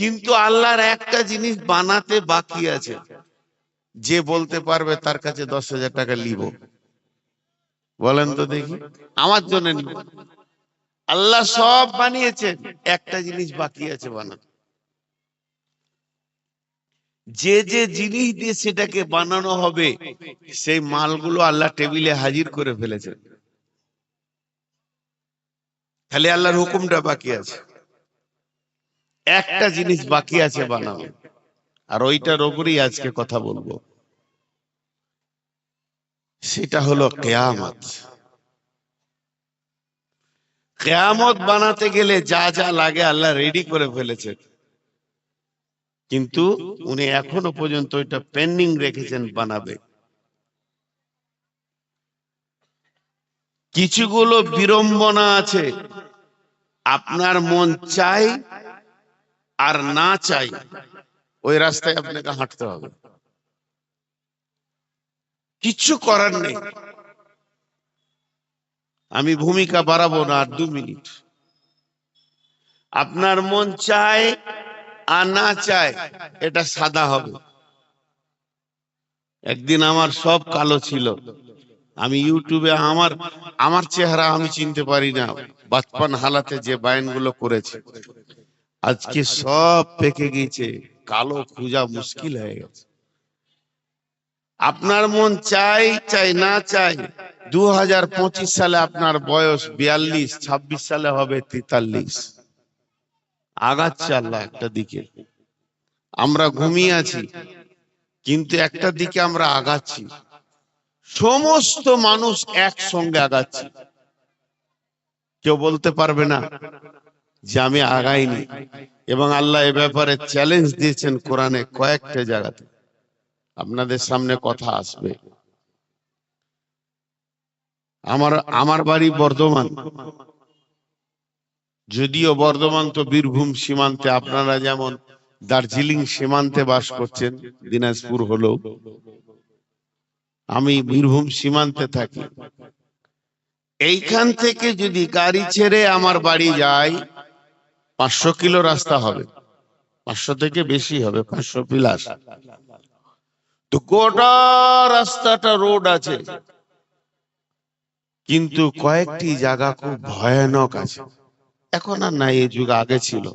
কিন্তু আল্লাহর একটা জিনিস বানাতে বাকি আছে। যে বলতে পারবে তার কাছে দশ হাজার টাকা লিব। বলেন তো দেখি। আমার জন্য আল্লাহ সব বানিয়েছেন, একটা জিনিস বাকি আছে বানাতে। যে যে জিনিস দিয়ে সেটাকে বানানো হবে, সেই মালগুলো আল্লাহ টেবিলে হাজির করে ফেলেছেন খালি আল্লাহর হুকুমটা বাকি আছে। একটা জিনিস বাকি আছে বানানো আর ওইটার ওপরেই আজকে কথা বলব। সেটা হলো কেয়ামত। কেয়ামত বানাতে গেলে যা যা লাগে আল্লাহ রেডি করে ফেলেছেন কিন্তু উনি এখনও পর্যন্ত ওইটা পেন্ডিং রেখেছেন বানাবে। কিছুগুলো বিড়ম্বনা আছে। আপনার মন চাই আর না চাই, ওই রাস্তায় আপনাকে হাঁটতে হবে। কিচ্ছু করার নেই। আমি ভূমিকা বাড়াবো না আর দু মিনিট। আপনার মন চায় আর না চায়, এটা সাদা হবে। একদিন আমার সব কালো ছিল। আমি ইউটিউবে আমার আমার চেহারা আমি চিনতে পারি না। বাচপান হালাতে যে বায়নগুলো করেছে। আজকে সব পেকে গেছে কালো খুঁজা মুশকিল হয়ে গেছে। আপনার মন চাই চাই না চাই দু হাজার পঁচিশ সালে আপনার বয়স বিয়াল্লিশ ছাব্বিশ সালে হবে তেতাল্লিশ। আগাচ্ছে আল্লাহ একটা দিকে। আমরা ঘুমিয়ে আছি কিন্তু একটা দিকে আমরা আগাচ্ছি। সমস্ত মানুষ একসঙ্গে আগাচ্ছি। কেউ বলতে পারবে না যে আমি আগাইনি। এবং আল্লাহ এ ব্যাপারে চ্যালেঞ্জ দিয়েছেন কোরআনে কয়েকটা জায়গাতে। আপনাদের সামনে কথা আসবে। আমার আমার বাড়ি বর্ধমান। যদিও বর্ধমান তো বীরভূম সীমান্তে, আপনারা যেমন দার্জিলিং সীমান্তে বাস করছেন, দিনাজপুর হলেও। আমি বীরভূম সীমান্তে থাকি। এইখান থেকে যদি গাড়ি ছেড়ে আমার বাড়ি যাই পাঁচশো কিলো রাস্তা হবে। পাঁচশো থেকে বেশি হবে পাঁচশো প্লাস তো গোটা রাস্তাটা রোড আছে। কিন্তু কয়েকটি জায়গা খুব ভয়ানক আছে। এখন আর নাই এই যুগ আগে ছিল।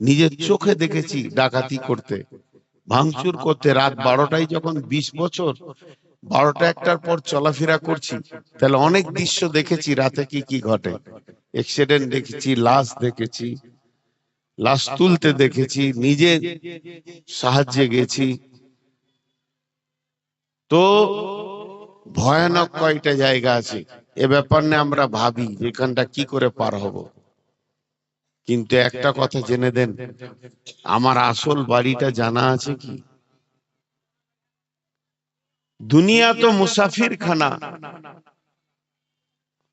নিজের চোখে দেখেছি ডাকাতি করতে। ভাঙচুর করতে। রাত বারোটায় যখন বিশ বছর বারোটা একটার পর চলাফেরা করছি। তাহলে অনেক দৃশ্য দেখেছি রাতে কি কি ঘটে। এক্সিডেন্ট দেখেছি লাশ দেখেছি। লাশ তুলতে দেখেছি নিজে সাহায্যে গেছি। তো ভয়ানক কয়টা জায়গা আছে এ ব্যাপার নিয়ে আমরা ভাবি এখানটা কি করে পার হব। কিন্তু একটা কথা জেনে দেন আমার আসল বাড়িটা জানা আছে কি? দুনিয়া তো মুসাফির খানা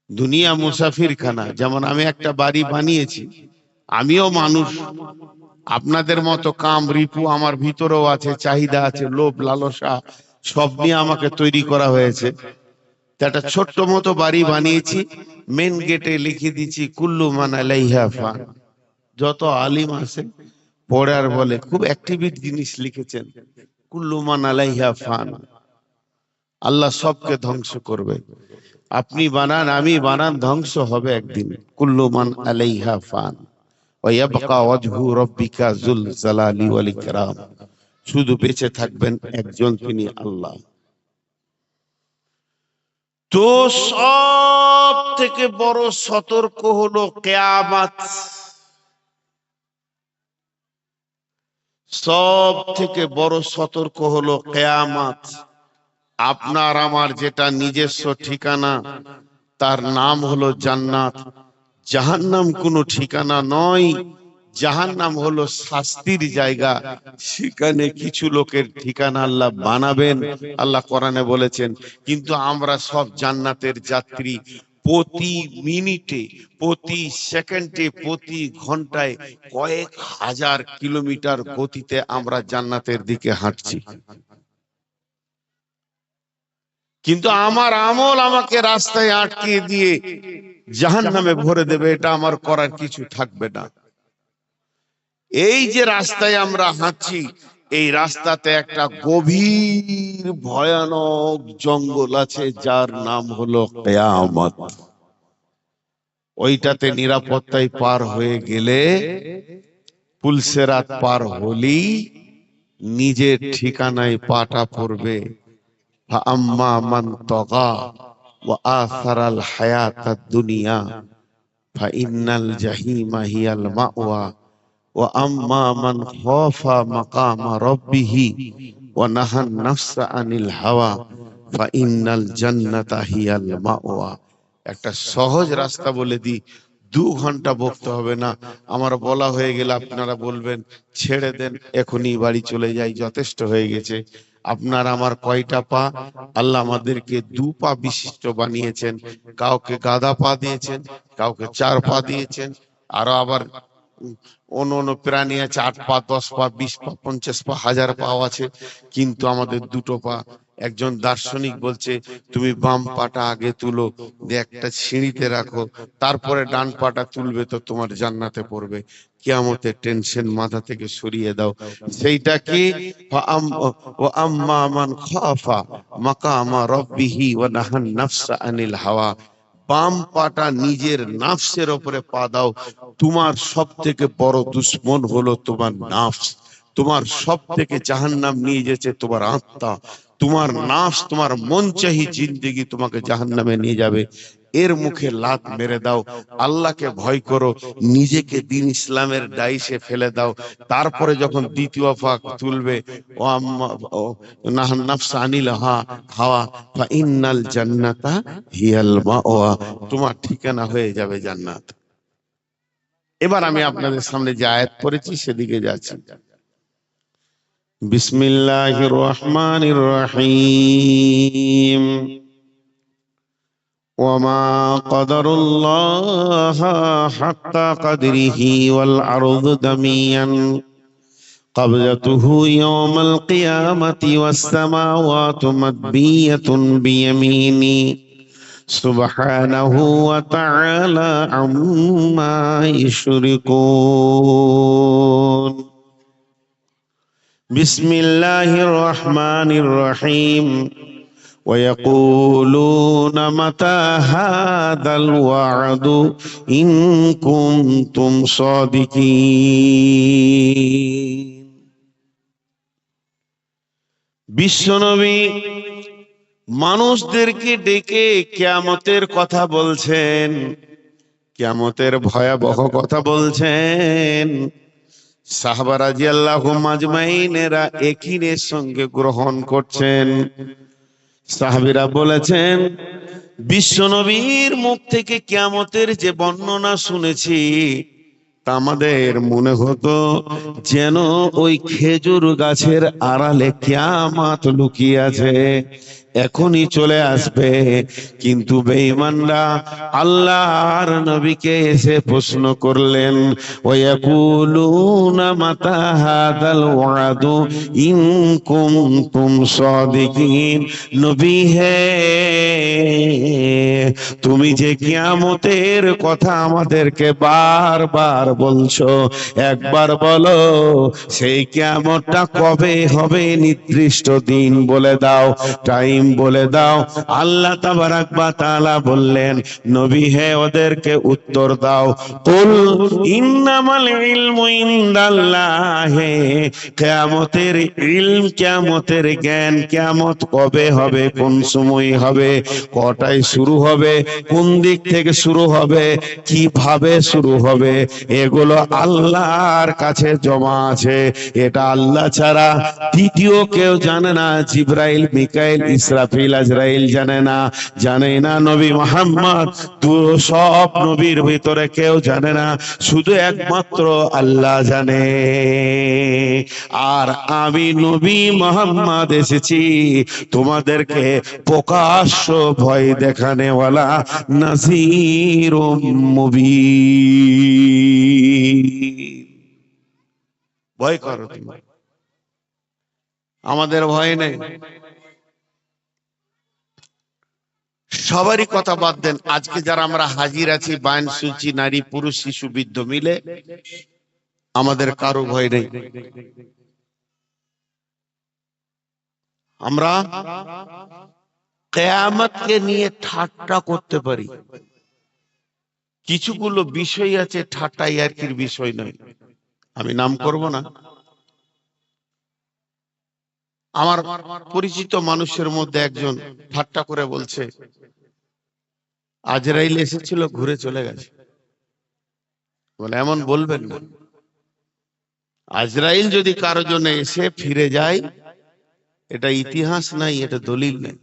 দুনিয়া মুসাফির খানা যেমন আমি একটা বাড়ি বানিয়েছি আমিও মানুষ। আপনাদের মতো কাম রিপু আমার ভিতরেও আছে, চাহিদা আছে, লোভ, লালসা, সব নিয়ে আমাকে তৈরি করা হয়েছে। একটা ছোট্ট মতো বাড়ি বানিয়েছি মেন গেটে লিখে দিচ্ছি কুল্লু মান আলাইহা ফান। যত আলিম আছে, পড়ে আর বলে, খুব অ্যাক্টিভিট জিনিস লিখেছেন, কুল্লু মান আলাইহা ফান। আল্লাহ সবকে ধ্বংস করবে। আপনি বানান, আমি বানান, ধ্বংস হবে একদিন, কুল্লু মান আলাইহা ফান। শুধু বেঁচে থাকবেন একজন তিনি আল্লাহ। তো সব থেকে বড় সতর্ক হলো কেয়ামাত। সব থেকে বড় সতর্ক হলো কেয়ামাত। আপনার, আমার যেটা নিজস্ব ঠিকানা, তার নাম হলো জান্নাত। জাহান্নাম কোনো ঠিকানা নয়। জাহান নাম হলো শাস্তির জায়গা। সেখানে কিছু লোকের ঠিকানা আল্লাহ বানাবেন। আল্লাহ কোরআনে বলেছেন, কিন্তু আমরা সব জান্নাতের যাত্রী প্রতি মিনিটে, প্রতি সেকেন্ডে, প্রতি ঘন্টায় কয়েক হাজার কিলোমিটার গতিতে আমরা জান্নাতের দিকে হাঁটছি। কিন্তু আমার আমল আমাকে রাস্তায় আটকে দিয়ে জাহান নামে ভরে দেবে, এটা আমার করার কিছু থাকবে না। এই যে রাস্তায় আমরা হাঁটছি, এই রাস্তাতে একটা গভীর, ভয়ানক জঙ্গল আছে, যার নাম হলো কেয়ামত। ওইটাতে নিরাপত্তায় পার হয়ে গেলে পুলসেরাত পার হলেই নিজের ঠিকানায় পাটা পড়বে। আম্মা মান তগা। দুনিয়া ফাইন্নাল জাহিমা হিয়াল মাওয়া ওয়া আম্মা মান খাফা মাকামা রাব্বিহি ওয়া নাহান নাফসা আনিল হাওয়া ফাইন্নাল জান্নাতা হিয়াল মাওয়া একটা সহজ রাস্তা বলে দিই, দু ঘণ্টা বকতে হবে না। আমার বলা হয়ে গেলে আপনারা বলবেন, ছেড়ে দেন, এখনই বাড়ি চলে যাই, যথেষ্ট হয়ে গেছে। আপনার আমার কয়টা পা? আল্লাহ আমাদেরকে দু পা বিশিষ্ট বানিয়েছেন। কাউকে গাদা পা দিয়েছেন, কাউকে চার পা দিয়েছেন, আরও আবার অন্য অন্য প্রাণী আছে, আট পা, দশ পা, বিশ পা, পঞ্চাশ পা, হাজার পাও আছে। কিন্তু আমাদের দুটো পা একজন দার্শনিক বলছে, তুমি বাম পাটা আগে তুলো, দিয়ে একটা সিঁড়িতে রাখো, তারপরে ডান পাটা তুলবে তো তোমার জান্নাতে পড়বে। কিয়ামতের টেনশন মাথা থেকে সরিয়ে দাও। সেইটা কি? আনিল হাওয়া। বাম পাটা নিজের নাফসের ওপরে পা দাও। তোমার সব থেকে বড় দুশ্মন হলো তোমার নাফস। তোমার সব থেকে জাহান্নাম নিয়ে যেছে তোমার আত্মা। তোমার নাফস তোমার মন চাহি জিন্দিগি তোমাকে জাহান্নামে নিয়ে যাবে। এর মুখে লাত মেরে দাও। আল্লাহকে ভয় করো। নিজেকে দিন ইসলামের ডাইসে ফেলে দাও। তারপরে যখন দ্বিতীয় ফাঁক তুলবে ও আনিল হা হাওয়া। ফা ইন্নাল জান্নাতা হিয়াল মাওয়া। তোমার ঠিকানা হয়ে যাবে জান্নাত। এবার আমি আপনাদের সামনে যে আয়াত পড়েছি সেদিকে যাচ্ছি। بسم الله الرحمن الرحيم. وما قدر الله حتى قدره والأرض دميا. قبلته يوم القيامة والسماوات مدبية بيميني. سبحانه وتعالى عما يشركون. بسم الله الرحمن الرحيم ويقولون متى هذا الوعد إن كنتم صادقين বিশ্বনবী মানুষদেরকে ডেকে কিয়ামতের কথা বলছেন কিয়ামতের ভয়াবহ কথা বলছেন রাদিয়াল্লাহু মাজমাইনেরা একিনের সঙ্গে গ্রহণ করছেন। সাহাবীরা বলেছেন, বিশ্বনবীর মুখ থেকে কিয়ামতের যে বর্ণনা শুনেছি, তা আমাদের মনে হতো যেন ওই খেজুর গাছের আড়ালে কিয়ামাত লুকিয়ে আছে। এখনই চলে আসবে। কিন্তু বেঈমানরা আল্লাহর নবীকে এসে প্রশ্ন করলেন ওয়াকুলুনা মাতা হাদাল ওয়াদু ইন কুনতুম সাদিকিন? নবী হে, তুমি যে কিয়ামতের কথা আমাদেরকে বারবার বলছো, একবার বলো, সেই কিয়ামতটা কবে হবে নির্দিষ্ট দিন বলে দাও। টাইম বলে দাও, আল্লাহ তাবারাক বা বললেন, নবী হে ওদেরকে উত্তর দাও। কুল ইন্নামাল ইলমু ইনদাল্লাহ, কিয়ামতের ইলম, কিয়ামতের জ্ঞান কিয়ামত কবে হবে, কোন সময় হবে, কটায় শুরু হবে, কোন দিক থেকে শুরু হবে, কীভাবে শুরু হবে, এগুলো আল্লাহর কাছে জমা আছে। এটা আল্লাহ ছাড়া দ্বিতীয় কেউ জানে না, জিব্রাইল, মিকাইল ইসরাফিল আজরাইল জানে না জানে না নবী মোহাম্মদ। তু সব নবীর ভিতরে কেউ জানে না, শুধু একমাত্র আল্লাহ জানে। আর আমি নবী মোহাম্মদ এসেছি, তোমাদেরকে প্রকাশ্য ভয় দেখানেওয়ালা নাজির মুবিন। ভয় করো তুমি। আমাদের ভয় নেই। সবারই কথা বাদ দেন। আজকে যারা আমরা হাজির আছি, বায়ন সূচি নারী, পুরুষ, শিশু, বৃদ্ধ মিলে, আমাদের কারও ভয় নেই। আমরা কেয়ামতকে নিয়ে ঠাট্টা করতে পারি। কিছুগুলো বিষয় আছে, ঠাট্টা ইয়ার্কির বিষয় নয়। আমি নাম করব না। আমার পরিচিত মানুষের মধ্যে একজন ঠাট্টা করে বলছে আজরাইল এসেছিল, ঘুরে চলে গেছে। বলে, এমন বলবেন না। আজরাইল যদি কারও জন্য এসে ফিরে যায়, এটা ইতিহাস নাই, এটা দলিল নেই।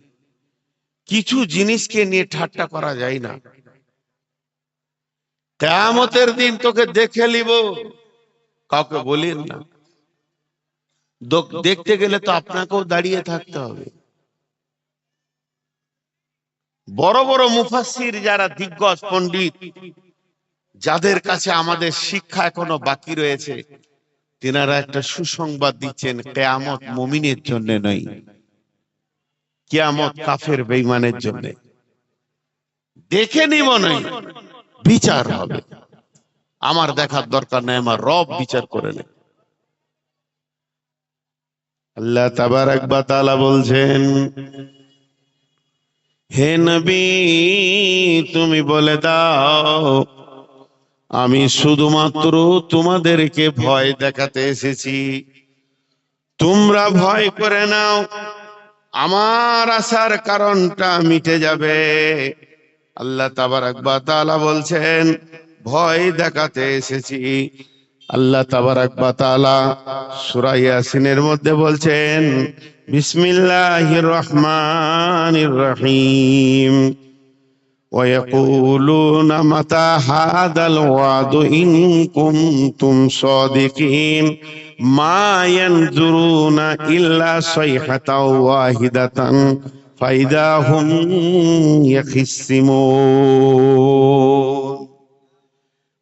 কিছু জিনিসকে নিয়ে ঠাট্টা করা যায় না। কেয়ামতের দিন তোকে দেখে নিব। কাউকে বলিন না। দেখতে গেলে তো আপনাকেও দাঁড়িয়ে থাকতে হবে। বড় বড় মুফাসির যারা দিগ্গজ পণ্ডিত, যাদের কাছে আমাদের শিক্ষা এখনও বাকি রয়েছে, তিনারা একটা সুসংবাদ দিচ্ছেন, কেয়ামত মুমিনের জন্য নয়, কেয়ামত কাফের বেইমানের জন্য। দেখে নিব নয়, বিচার হবে। আমার দেখার দরকার নাই, আমার রব বিচার করে নেয়। আল্লাহ তাবারাক বা তাআলা বলছেন হে নবী, তুমি বলে দাও, আমি শুধুমাত্র তোমাদেরকে ভয় দেখাতে এসেছি। তোমরা ভয় করে নাও, আমার আসার কারণটা মিটে যাবে। আল্লাহ তাবারাক বা তাআলা বলছেন, ভয় দেখাতে এসেছি। আল্লাহ তাবারাক বা তাআলা সূরা ইয়াসিনের মধ্যে বলছেন বিসমিল্লাহির রহমানির রহিম ويقولون متى هذا الوعد إن كنتم صادقين ما ينظرون إلا صيحة واحدة فإذا هم يخصمون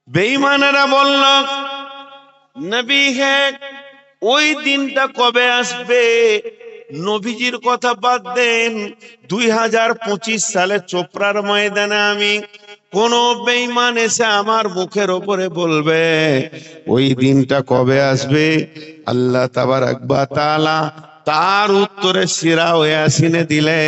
বেঈমানেরা বলল নবী হে ওই দিনটা কবে আসবে নবীজির কথা বাদ দেন। দুই হাজার পঁচিশ সালে চোপড়ার ময়দানে আমি কোন বেইমান এসে আমার মুখের ওপরে বলবে, ওই দিনটা কবে আসবে? আল্লাহ তাবার বা তাআলা তার উত্তরে সিরা ওয়াসিনে দিলে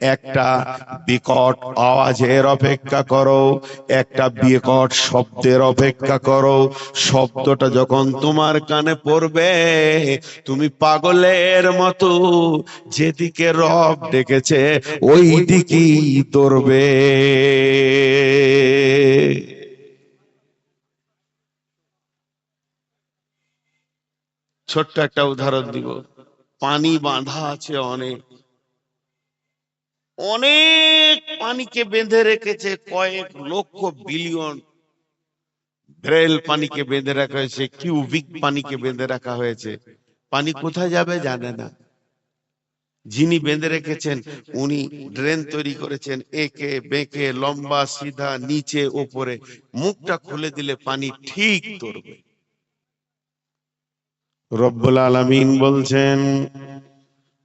একটা বিকট আওয়াজের অপেক্ষা করো, একটা বিকট শব্দের অপেক্ষা করো। শব্দটা যখন তোমার কানে পড়বে, তুমি পাগলের মতো যেদিকে রব ডেকেছে ওই দিকেই দৌড়বে। ছোট্ট একটা উদাহরণ দিব। পানি বাঁধা আছে অনেক। অনেক পানিকে বেঁধে রেখেছে, কয়েক লক্ষ বিলিয়ন ব্রেল পানিকে বেঁধে রাখা হয়েছে, কিউবিক পানিকে বেঁধে রাখা হয়েছে। পানি কোথায় যাবে জানে না। যিনি বেঁধে রেখেছেন, উনি ড্রেন তৈরি করেছেন, একে, বেঁকে, লম্বা, সিধা, নিচে, ওপরে। মুখটা খুলে দিলে পানি ঠিক ধরবে। রব্বুল আলামিন বলছেন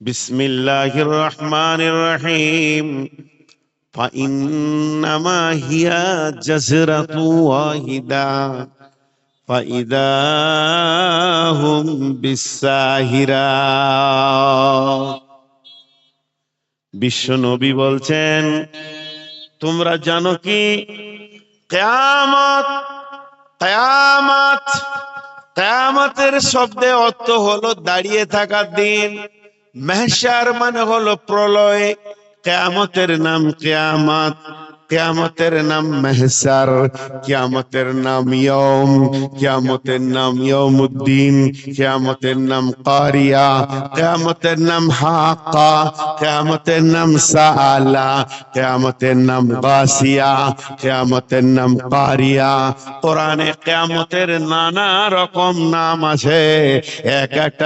বিসমিল্লাহির রহমানির রহিম فإنما هي جزرة واحدة فإذا هم بالساهرة বিশ্ব নবী বলছেন তোমরা জানো কি কেয়ামত কেয়ামত কেয়ামতের শব্দে অর্থ হলো দাঁড়িয়ে থাকার দিন মেহসার মানে হলো প্রলয়, কেয়ামতের নাম কেয়ামত, কেয়ামতের নাম মেহসার কেয়ামতের নাম ইয়ম কেয়ামতের নাম ইয়মুদ্দিন কেয়ামতের নাম কারিয়া, কেয়ামতের নাম হাক্কা, কেয়ামতের নাম সাআলা, কেয়ামতের নাম গাসিয়া, কেয়ামতের নাম কারিয়া। কোরআনে কেয়ামতের নানা রকম নাম আছে, এক একটা